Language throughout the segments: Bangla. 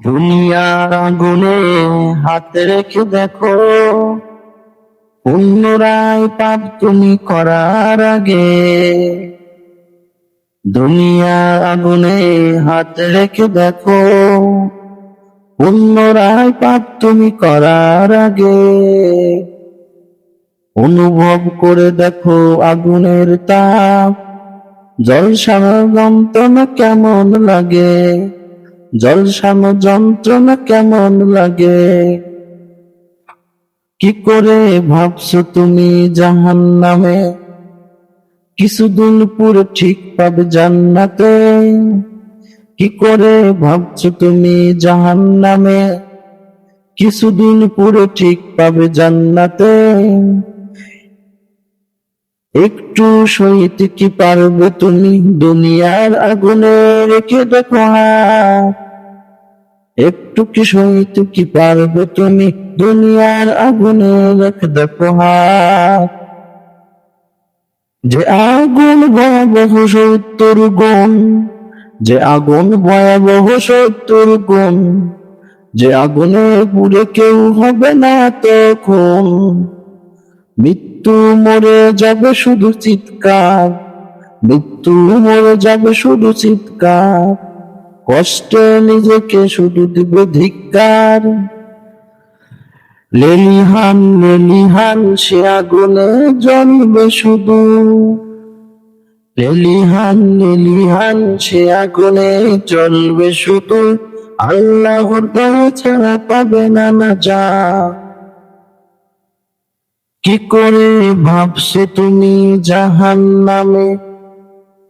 দুনিয়ার আগুনে হাত রেখে দেখো পুনরায় পাপ তুমি করার আগে। দুনিয়ার আগুনে হাত রেখে দেখো পুনরায় পাপ তুমি করার আগে। অনুভব করে দেখো আগুনের তাপ জলসানো যন্ত্রণা কেমন লাগে। জলসানো যন্ত্রণা কেমন লাগে? কি করে ভাবছ তুমি জাহান নামে কিছুদিন পুরো ঠিক পাবে জান্নাতে। কি করে ভাবছ তুমি জাহান নামে কিছুদিন পুরো ঠিক পাবে জান্নাতে। একটু সহিত কি পারবে তুমি দুনিয়ার আগুনে রেখে দেখো হাত? একটু কি সইতে কি পারবে তুমি? দুনিয়ার আগুনে রেখে দেখো যে আগুন ভয়াবহ সত্তর গুণ, যে আগুন ভয়াবহ সত্তর গুণ, যে আগুনে পুড়ে কেউ হবে না তখন। মৃত্যু মরে যাবে শুধু চিৎকার, মৃত্যু মরে যাবে শুধু চিৎকার। কষ্টে নিজেকে শুধু দিবে ধিক্কার। লেলিহান লেলিহান, সে আগুনে জ্বলবে শুধু। লেলিহান লেলিহান, সে আগুনে জ্বলবে শুধু। আল্লাহর দয়া ছাড়া পাবে না না যা কি করে ভাবছে তুমি জাহান নামে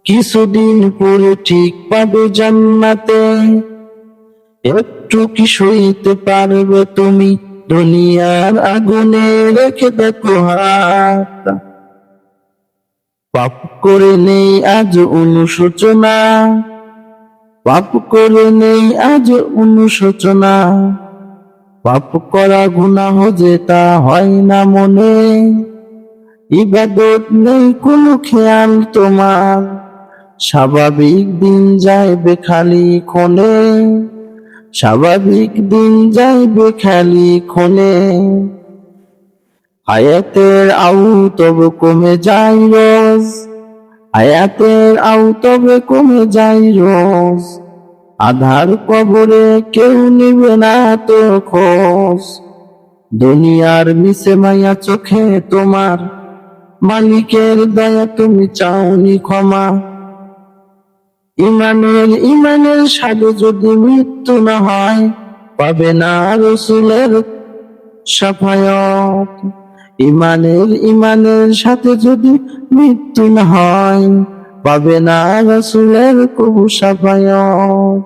কিছুদিন পরে ঠিক পাবে জান্নাতে। একটু কি সইতে পারবে তুমি দুনিয়ার আগুনে? রেখে দেখো হাত। পাপ করে নেই আজ অনুশোচনা। পাপ করে নেই আজ অনুশোচনা। পাপ করা গুনাহ তা হয় না মনে। ইবাদত নেই কোনো খেয়াল তোমার। স্বাভাবিক দিন যাইবে খালি ক্ষণে, স্বাভাবিক দিন যাইবে খালি ক্ষণে। হায়াতের আউ তবে কমে যাই রোজ, হায়াতের আউ তবে কমে যাই রোজ। আধার কবরে কেউ নিবে না তো খোঁজ, দুনিয়ার মিশে মায়া চোখে তোমার। মালিকের দয়া তুমি চাওনি ক্ষমা ইমানের ইমানের সাথে যদি মৃত্যু না হয়, পাবে না রসুলের সাফায়ত। ইমানের ইমানের সাথে যদি মৃত্যু না হয়, পাবে না রসুলের কবু সাফায়ত।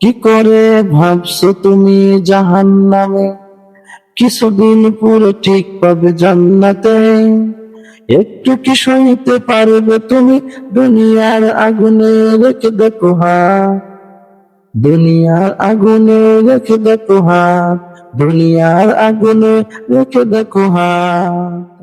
কি করে ভাবছ তুমি জাহান নামে কিছুদিন পুরো ঠিক পাবে জান্নাতে। একটু কি সইতে পারবে তুমি? দুনিয়ার আগুনে রেখে দেখো হাত। দুনিয়ার আগুনে রেখে দেখো হাত। দুনিয়ার আগুনে রেখে দেখো হাত।